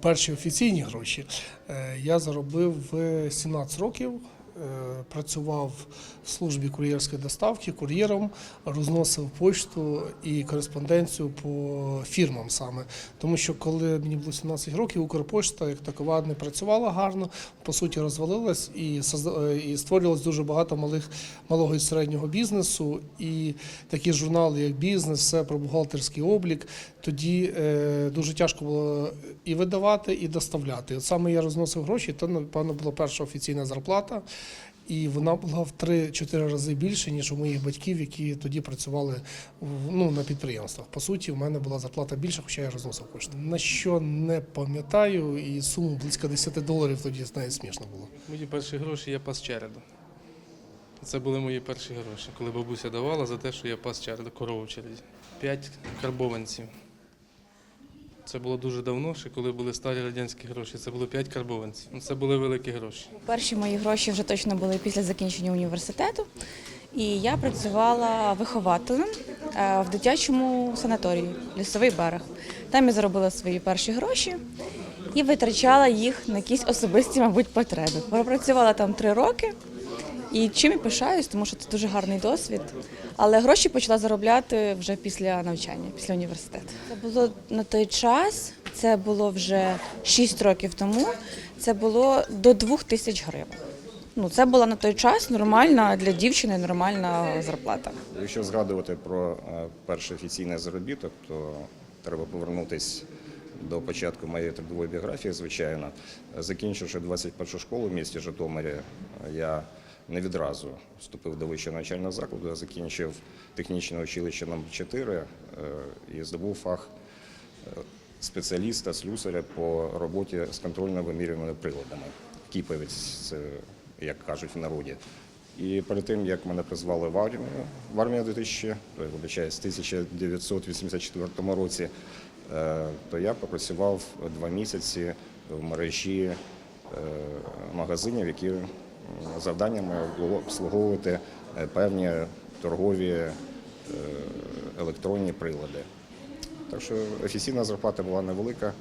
Перші офіційні гроші е, я заробив в 17 років. Е, Працював в службі кур'єрської доставки кур'єром, розносив почту і кореспонденцію по фірмам саме. Тому що коли мені було 17 років, Укрпошта як такова не працювала гарно, по суті, розвалилась і е, і створювалось дуже багато малих малого і середнього бізнесу. І такі журнали, як бізнес, все про бухгалтерський облік. Тоді е, дуже тяжко було і видавати, і доставляти. От саме я розносив гроші, то напевно була перша офіційна зарплата. І вона була в 3-4 рази більше, ніж у моїх батьків, які тоді працювали ну, на підприємствах. По суті, в мене була зарплата більша, хоча я розносив кошти. На що не пам'ятаю, і суму близько 10 доларів тоді навіть смішно було. Мої перші гроші я пас череду. Це були мої перші гроші, коли бабуся давала за те, що я пас череду корову в. П'ять карбованців. Це було дуже давно, ще коли були старі радянські гроші. Це було п'ять карбованців. Ну, Це були великі гроші. Перші мої гроші вже точно були після закінчення університету. І я працювала вихователем е, в дитячому санаторії Лісовий берег. Там я заробила свої перші гроші і витрачала їх на якісь особисті, мабуть, потреби. Пропрацювала там три роки. І чим і пишаюсь, тому що це дуже гарний досвід. Але гроші почала заробляти вже після навчання, після університету. Це було на той час, це було вже 6 років тому. Це було до 2 тисяч гривень. Ну, це була на той час нормальна для дівчини нормальна зарплата. Якщо згадувати про е, перший офіційний заробіток, то треба повернутися до початку моєї трудової біографії, звичайно. Закінчивши 21 школу в місті Житомирі, я не відразу вступив до вищого навчального закладу, я закінчив технічне училище номер 4 е, і здобув фах е, спеціаліста, слюсаря по роботі з контрольно-вимірюваними приладами. Кіпавець, як кажуть в народі. І перед тим, як мене призвали в армію, в армію 2000, то, вибачаюсь, в 1984 році, е, то я попрацював два місяці в мережі магазинів, які завданнями було обслуговувати е, певні торгові е, електронні прилади. Так що офіційна зарплата була невелика,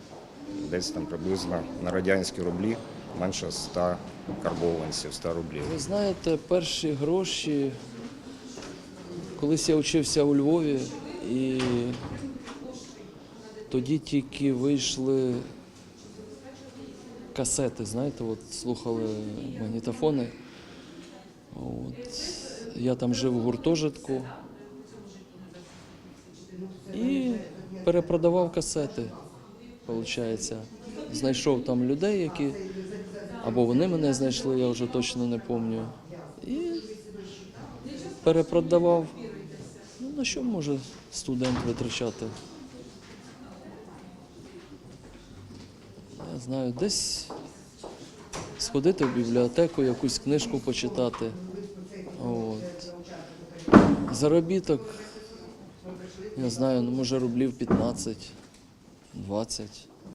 десь там приблизно на радянські рублі менше 100 карбованців, 100 рублів. Ви знаєте, перші гроші, колись я вчився у Львові, і тоді тільки вийшли касети, знаєте, от слухали магнітофони. От. Я там жив у гуртожитку і перепродавав касети, виходить. Знайшов там людей, які або вони мене знайшли, я вже точно не пам'ятаю. І перепродавав. Ну, на що може студент витрачати? Знаю, десь сходити в бібліотеку, якусь книжку почитати. От. Заробіток, я знаю, ну може рублів 15, 20.